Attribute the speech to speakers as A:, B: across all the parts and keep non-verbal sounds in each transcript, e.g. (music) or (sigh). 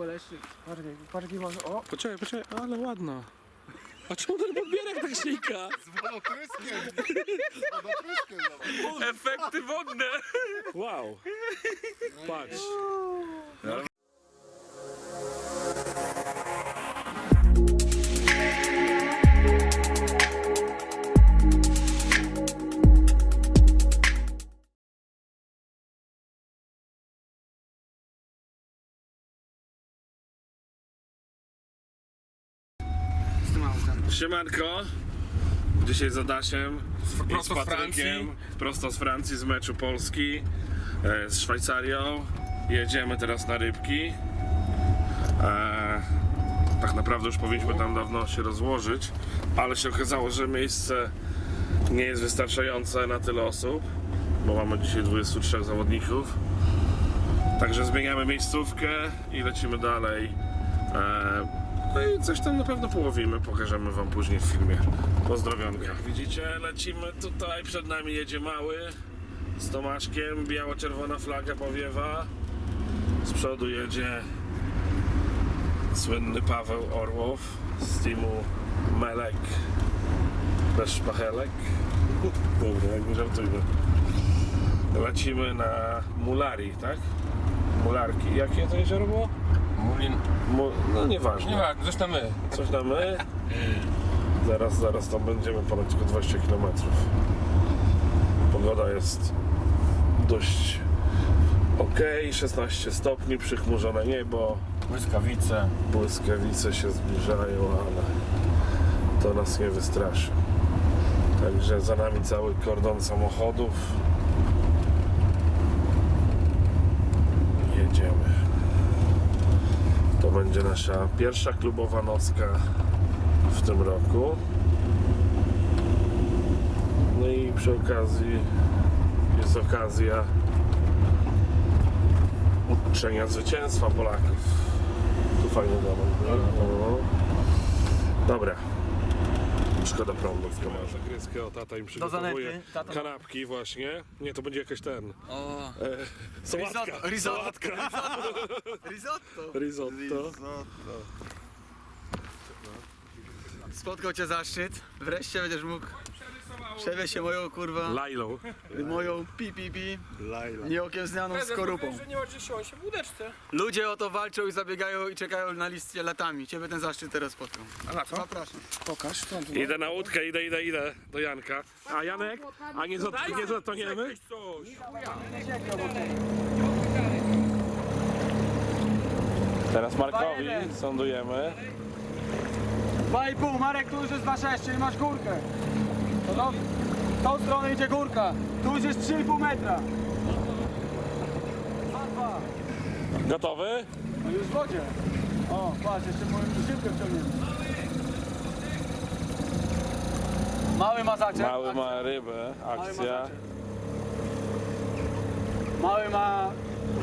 A: boleszy. Patrz, patrz jaki masz, o!
B: Poczekaj, poczekaj, ale ładna. A czemu ten podbierak tak ślika?
C: Z zobacz.
B: Efekty wodne. Wow. Patrz. Siemanko. Dzisiaj z Adasiem i z
C: Prosto z
B: Patrykiem.
C: Francji.
B: Prosto z Francji, z meczu Polski e, z Szwajcarią. Jedziemy teraz na rybki. E, tak naprawdę już powinniśmy tam dawno się rozłożyć, ale się okazało, że miejsce nie jest wystarczające na tyle osób, bo mamy dzisiaj 23 zawodników. Także zmieniamy miejscówkę i lecimy dalej. E, no i coś tam na pewno połowimy, pokażemy wam później w filmie. Pozdrowionka. Jak widzicie, lecimy tutaj, przed nami jedzie mały z Tomaszkiem, biało-czerwona flaga powiewa. Z przodu jedzie słynny Paweł Orłow z teamu Melek bez szpachelek. Dobra, jak nie żartujmy. Lecimy na Mulari, tak? Mularki. Jakie to jezioro było?
C: Mulin.
B: Mu... No nieważne.
C: Nie ma, zresztą my.
B: Coś tam my. Zaraz, zaraz tam będziemy ponad tylko 20 km. Pogoda jest dość ok, 16 stopni, przychmurzone niebo,
C: Błyskawice.
B: błyskawice się zbliżają, ale to nas nie wystraszy. Także za nami cały kordon samochodów. Jedziemy. To będzie nasza pierwsza klubowa nocka w tym roku. No i przy okazji jest okazja uczczenia zwycięstwa Polaków. Tu fajny domek. No. Dobra. Szkoda prądu w kamerze. Gryskę, o tata im przygotowuje
A: zanęty, tata.
B: kanapki właśnie. Nie, to będzie jakaś ten.
A: O!
B: E, sałatka.
A: Risotto.
B: Sałatka. (laughs)
A: Risotto!
B: Risotto.
A: Spotkał cię zaszczyt. Wreszcie będziesz mógł przewieźć się moją kurwa,
B: Lajlą.
A: moją pi pi pi,
B: Lajla.
A: nie okiem znaną skorupą.
D: że nie w łódeczce.
A: Ludzie o to walczą i zabiegają i czekają na listie latami. Ciebie ten zaszczyt teraz spotkał.
D: A na co?
A: Zapraszam.
D: Pokaż, stąd.
B: Idę na łódkę, idę, idę, idę do Janka. A Janek? A nie, zat, nie zatoniemy?
D: coś.
B: Teraz Markowi sądujemy.
E: 2,5, Marek, tu już jest 2,6, czyli masz górkę. To do, w tą stronę idzie górka. Tu już jest 3,5 metra. 2,2.
B: Gotowy?
E: No już w wodzie. O, patrz, jeszcze moją szybkę wciągniemy. Mały mazaczek.
B: Mały
E: akcja.
B: ma rybę,
E: Mały
B: akcja.
E: Mały ma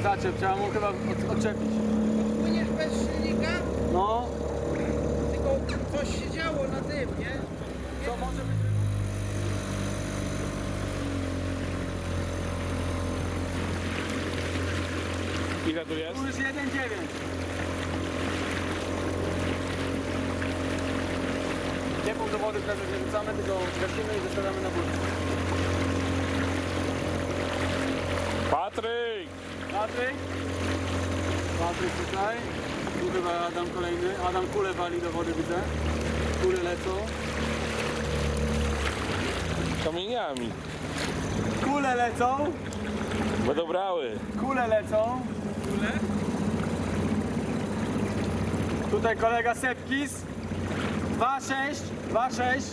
E: zaczep, trzeba mu chyba od, odczepić.
D: Płyniesz bez silnika,
E: No,
D: tylko coś się działo na tym, nie?
E: to może być...
B: Ile tu jest?
E: Tu już 1,9. Nie pół do wody teraz nie tylko gasimy i zostawiamy na górę.
B: Patryk!
E: Patryk. Patryk tutaj. Tu chyba Adam kolejny. Adam kule wali do wody widzę. Kule lecą.
B: Kamieniami.
E: Kule lecą.
B: Będą brały.
E: Kule lecą. Kule. Tutaj kolega Sepkis. 2,6. 2,6.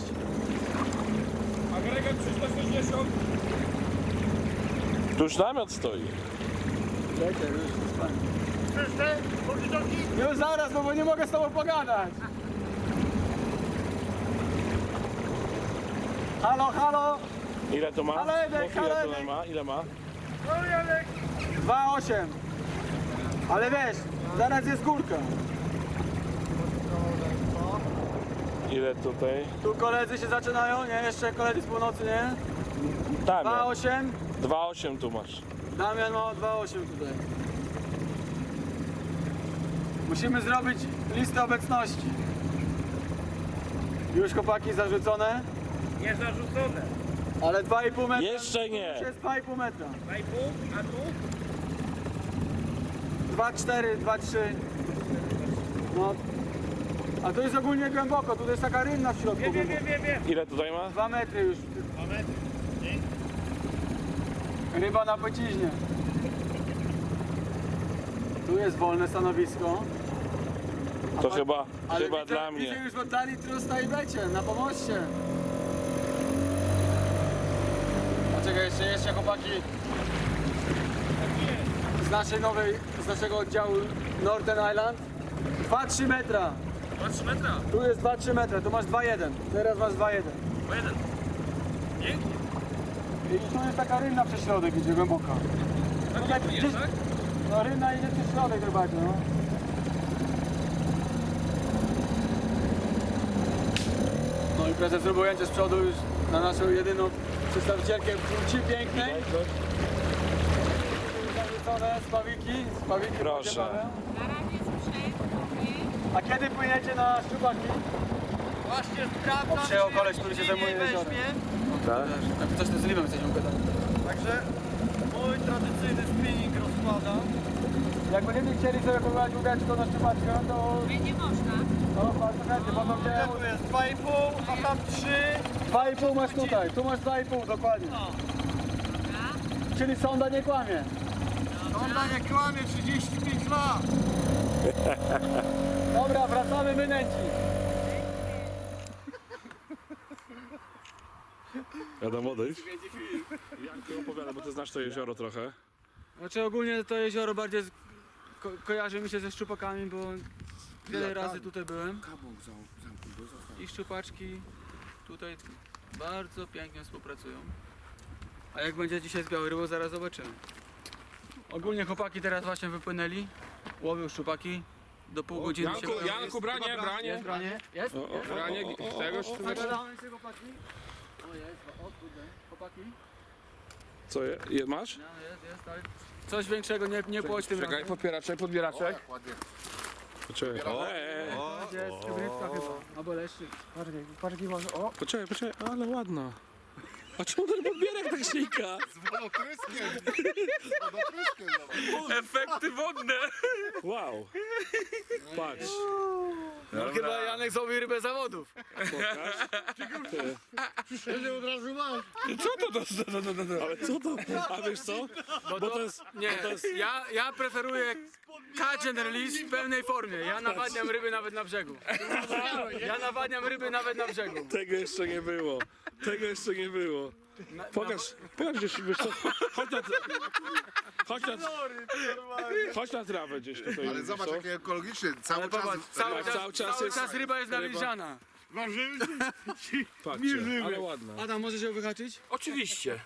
D: Agregat 360.
B: Tu już namiot stoi.
E: Czekaj, już zostanie. Już zaraz, no bo nie mogę z tobą pogadać. Halo, halo.
B: Ile to ma?
E: Ale Edek,
B: Mów, ile
E: ale
B: to
E: Edek.
B: ma? Ile ma?
E: 2,8. Ale wiesz, zaraz jest górka.
B: Ile tutaj?
E: Tu koledzy się zaczynają, nie? Jeszcze koledzy z północy, nie?
B: Damian.
E: 2,8.
B: 2,8 tu masz.
E: Damian ma 2,8 tutaj. Musimy zrobić listę obecności. Już chłopaki zarzucone,
D: Nie zarzucone.
E: ale 2,5 metra.
C: Jeszcze nie.
E: Już jest 2,5 metra.
D: 2,5, a tu?
E: 2,4, 2,3. No. A to jest ogólnie głęboko, tu jest taka rynna w środku.
D: Wiem, wiem, wiem, wiem, wiem.
B: Ile tutaj ma?
E: 2 metry już.
D: Moment.
E: Ryba na pociźnie. Tu jest wolne stanowisko.
B: To chyba,
E: Ale
B: chyba
E: widzę,
B: dla
E: Widzę
B: mnie.
E: już oddali trusta i becie na pomoście. A czekaj, jeszcze, jeszcze chłopaki z naszej nowej, z naszego oddziału Northern Island. 2-3 metra.
D: 2-3 metra.
E: Tu jest 2-3 metra, tu masz 2-1. Teraz masz 2-1.
D: 2-1. Pięknie.
E: I tu jest taka rynna przez środek, idzie głęboka.
D: Tak
E: gdzieś-
D: jest, tak?
E: No rynna idzie przez środek najbardziej, no. No i prezes zrobił z przodu już na naszą jedyną przedstawicielkę płci pięknej. Zarzucone spawiki, spawiki
B: Proszę.
F: Na razie
E: A kiedy płyniecie na szczupaki?
D: Właśnie sprawdzam,
E: Przyjechał
D: czy
E: koleś, który się
D: nie
E: zajmuje
D: weźmie.
E: jeziorem.
B: Tak?
E: Tak, coś z limem chcesz układać.
D: Także mój tradycyjny spinning rozkładam.
E: Jak będziecie chcieli sobie pływać łódeczką na szczupaczkę, to
F: nie, nie można.
E: no, bardzo chętnie, bo to
D: Ja
E: gdzie
D: tu jest 2,5, a tam 3.
E: 2,5 masz tutaj, tu masz 2,5 dokładnie.
F: Dobra.
E: Czyli sonda nie kłamie.
D: Sonda nie kłamie 35 lat. (laughs)
E: Dobra, wracamy wynęci.
B: Adam, odejdź. Jak ty opowiada, bo ty znasz to jezioro trochę.
E: Znaczy ogólnie to jezioro bardziej z, ko, kojarzy mi się ze szczupakami, bo wiele razy tutaj byłem. I szczupaczki tutaj bardzo pięknie współpracują. A jak będzie dzisiaj z białej rybą, zaraz zobaczymy. Ogólnie chłopaki teraz właśnie wypłynęli. Łowią szczupaki. Do pół godziny się
C: Janku, Janku, branie, branie.
E: Jest branie? Jest? jest?
C: Branie
E: Zagadamy się chłopaki. O jest, o kurde. Chłopaki.
B: Co je, je masz?
E: No jest, jest, ale coś większego nie, nie płoć tym
C: Czekaj,
E: razem.
C: podbieraczek, podbieraczek.
B: Poczekaj.
E: Gdzie jest chyba, albo leszczyk. Może, o!
B: poczekaj, poczekaj, ale ładna. A czemu ten podbierak tak ślika?
C: Wodotryskiem. Wodotryskiem. zobacz.
B: Efekty wodne! Wow. Patrz.
E: No chyba Janek złowił rybę zawodów.
C: Ty od razu masz.
B: Ale co to? A wiesz co?
E: Bo,
B: to jest-
E: Nie, ja, ja preferuję catch and release w pełnej formie. Ja nawadniam ryby nawet na brzegu. Ja nawadniam ryby nawet na brzegu.
B: Tego jeszcze nie było. Tego jeszcze nie było. Pokaż, pokaż gdzieś, wiesz co? Chodź na, chodź na, chodź na trawę gdzieś tutaj.
C: Ale zobacz
B: co?
C: jaki ekologiczny. Cały czas.
E: popatrz, cały czas,
B: cały czas jest
E: czas ryba jest nawilżana.
B: Patrzcie, ale ładna.
E: Adam, możesz ją wyhaczyć?
D: Oczywiście.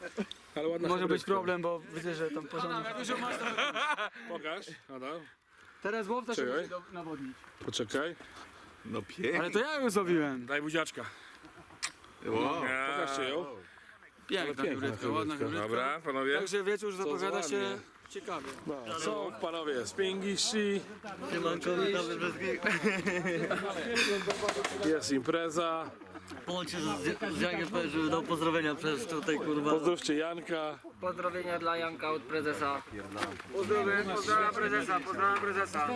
B: Ale ładna
E: Może być problem, bo widzę, że tam porządek. Dużo masz (laughs)
B: Pokaż, Adam.
E: Teraz łowca się
B: Czekaj.
E: musi do- nawodnić.
B: Poczekaj.
E: Ale to ja ją złowiłem.
B: Daj buziaczka. Pokażcie ją.
E: Piękna ładna.
B: Dobra, panowie.
E: Także wieczór zapowiada
B: ładnie.
E: się ciekawie.
B: No, są panowie spingiści, jest impreza.
G: Połączę się z, z Jankiem, powiem, żeby dał pozdrowienia przez tutaj kurwa.
B: Pozdrówcie Janka.
D: Pozdrowienia dla Janka od prezesa.
E: Pozdrawiam, pozdrawiam prezesa, pozdrawiam prezesa.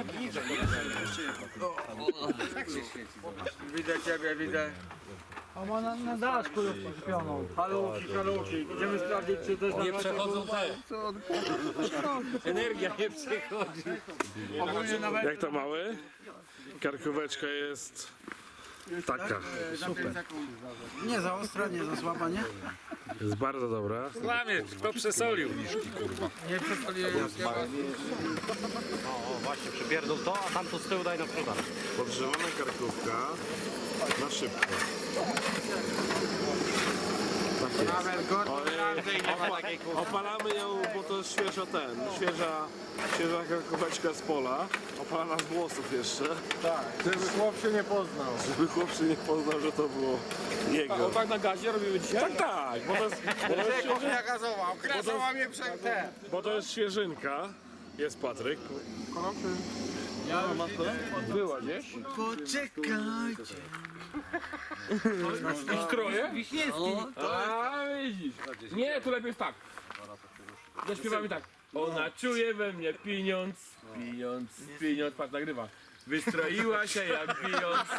E: Widzę ciebie, widzę. A ma na, na daszku śpioną. Haluki, haluki. Idziemy sprawdzić, czy to jest nie przechodzą
G: Energia nie
E: nawet
B: Jak to mały? Karkóweczka jest taka.
E: za 5 sekund.
D: Nie za ostra, nie za słaba, nie?
B: Jest bardzo dobra.
C: Kłamie, kto przesolił?
E: Nie przesoliłem.
G: Właśnie, przypierdol to, a tam to z tyłu daj na przykład.
B: Podgrzewana karkówka na szybko.
D: Nawet
B: Opalamy ją, bo to jest świeża ten, świeża, świeża karkóweczka z pola. Opalana z włosów jeszcze.
C: Żeby chłop się nie poznał.
B: Żeby chłop się nie poznał, że to było jego.
C: tak na gazie robimy dzisiaj?
B: Tak, tak, bo to jest, bo to jest, świeży,
C: Kuchnia gazowa, gazowa mnie prze... te.
B: bo to jest świeżynka. Jest Patryk.
C: Była gdzieś?
A: Poczekajcie.
C: Stroje?
G: O,
C: A widzisz. Nie, to lepiej jest tak. Zaśpiewamy tak. Ona czuje we mnie pieniądz, pieniądz, pieniądz, patrz nagrywa. Wystroiła się jak pieniądz.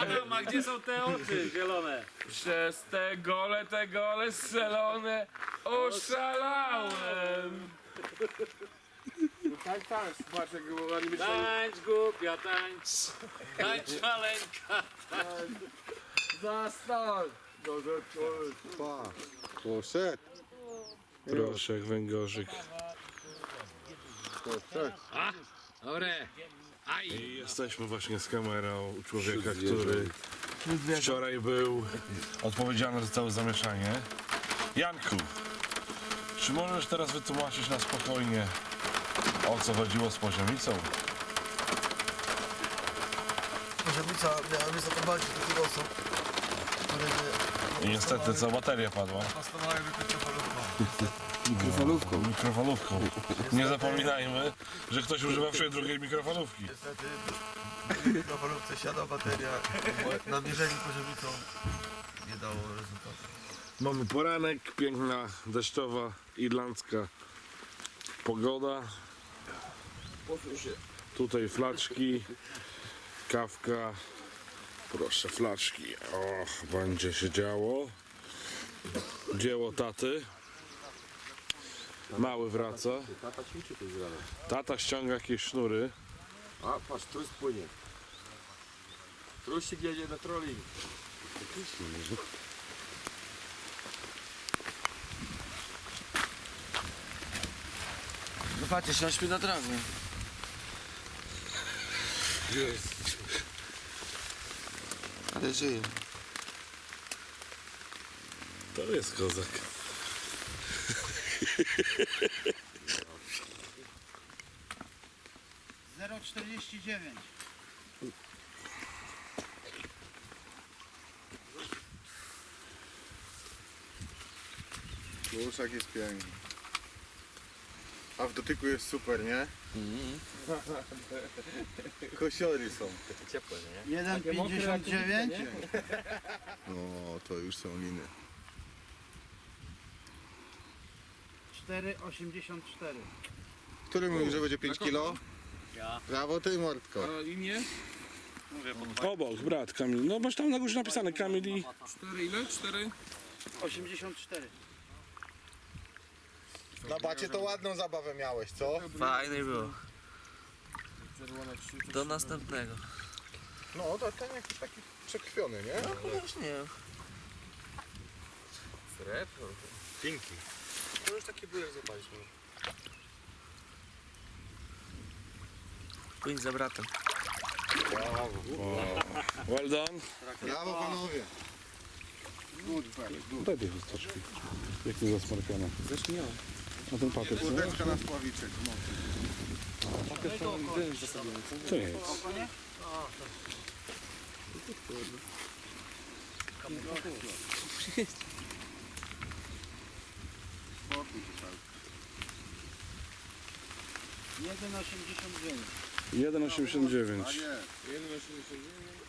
D: Adam, a gdzie są te oczy zielone?
C: Przez te gole, te gole strzelone oszalałem. No tak, tak, patrz jak ładnie być
D: Tańcz głupia, tańcz. Tańcz maleńka.
C: Zastań!
B: Proszę, jak węgorzyk.
D: Dobre. Aj.
B: I jesteśmy właśnie z kamerą u człowieka, który wczoraj był odpowiedzialny za całe zamieszanie. Janku, czy możesz teraz wytłumaczyć na spokojnie, o co chodziło z poziomicą?
A: Poziomica miała mnie zaprowadzić do tych osób, które mnie
B: I niestety cała bateria padła.
A: pastowały (laughs) mikrofalówką.
B: Mikrofalówką. Mikrofalówką. Nie zapominajmy, że ktoś używa wszej drugiej mikrofalówki.
A: Niestety w mikrofalówce siada bateria. Namierzenie poziomicą nie dało rezultatu.
B: Mamy poranek, piękna, deszczowa, irlandzka pogoda. Tutaj flaczki, kawka. Proszę, flaczki. Och, będzie się działo. Dzieło taty. Mały wraca.
C: Tata ćwiczy tu.
B: Tata ściąga jakieś sznury.
C: A, patrz, trus płynie. Trusik jedzie na troli.
A: Patrzcie, śpi na trawie. Ale żyje.
B: To jest kozak.
D: Zero czterdzieści dziewięć.
H: Tłuszczak jest piękny. A w dotyku jest super, nie? Kosiory są.
D: Jeden pięćdziesiąt dziewięć.
H: No, to już są liny.
D: Cztery osiemdziesiąt cztery.
H: Który mówi, że będzie 5 kilo? Ja. Brawo ty, Mordko.
B: Obok, brat Kamil. No masz tam na górze napisane Kamil i...
D: Osiemdziesiąt cztery.
H: Na bacie to ładną zabawę miałeś, co?
G: fajnie było. Do następnego.
H: No, to ten jakiś taki przekrwiony, nie?
G: No już nie wiem.
H: Pinki.
C: To już taki byłek złapaliśmy.
G: Płyń za bratem.
B: Well done.
H: Brawo panowie.
B: Daj tej chusteczki. Jak to zasmarkane. Zacznij na ten papier, co?
H: Łódeczka na spławiczek. Papier
B: to gdzie jest? Co jest?
D: Jeden osiemdziesiąt dziewięć.
B: 1,89.
D: A nie, 1,89.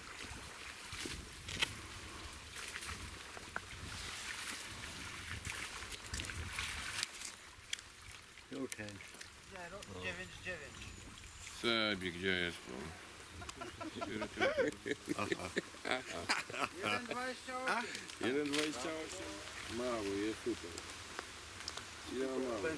C: Sebi, gdzie jest to?
D: Jeden dwadzieścia osiem.
C: 1,28. Mały, jest super. Ile ma mały?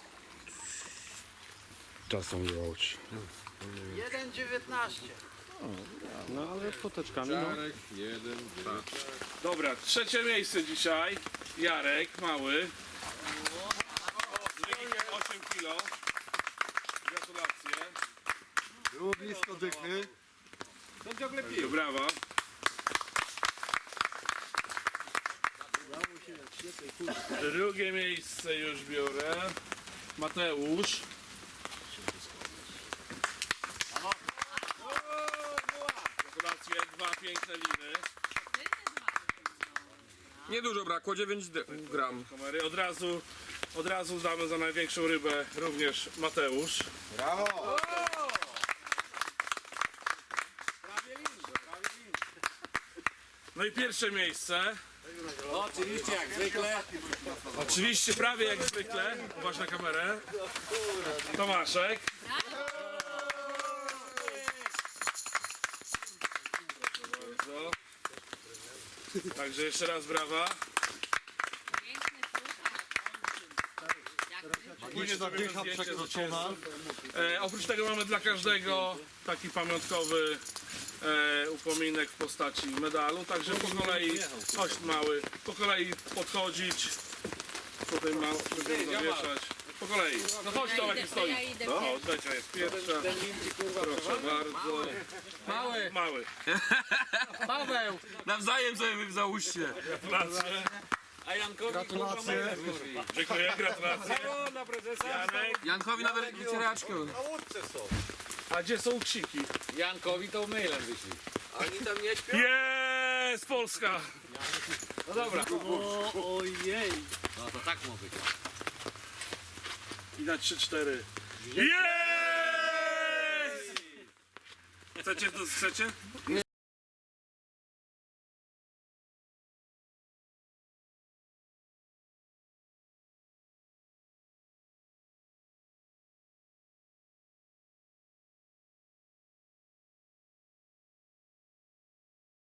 B: Czasem nie łódź.
D: 1,19.
B: No ale poteczkami, no. Dobra, trzecie miejsce dzisiaj. Jarek, mały. Z wynikiem 8 kilo. Gratulacje.
H: Było blisko dychy.
B: Brawo. Drugie miejsce już biorę. Mateusz. Gratulacje, dwa piękne liny.
C: Niedużo brakło, 9 gram.
B: Kamery. Od razu, od razu damy za największą rybę również Mateusz.
H: Brawo!
B: No i pierwsze miejsce. oczywiście jak zwykle. Oczywiście prawie jak zwykle. Uważ na kamerę. Tomaszek. Także jeszcze raz brawa.
H: Ta
B: zrobimy
H: dycha
B: zdjęcie
H: przekroczona.
B: E, oprócz tego mamy dla każdego taki pamiątkowy e, upominek w postaci medalu, także po kolei, chodź mały, po kolei podchodzić, tutaj mało, żeby zawieszać, po kolei, no chodź Tomek stoi.
F: Ja idę
B: O, Becia jest pierwsza, proszę bardzo,
D: Mały,
B: mały,
D: Paweł.
C: Nawzajem sobie załóżcie.
B: gratulacje,
H: Gratulacje.
B: dziękuję, gratulacje, Janek,
C: Jankowi nawet wycieraczkę.
B: a gdzie są ksiki?
D: Jankowi to mailem wyślij.
C: Oni tam nie śpią?
B: Jest Polska!
D: No dobra.
E: Ojej!
G: No to tak może być.
B: I na 3-4. Jest! Chcecie, chcecie?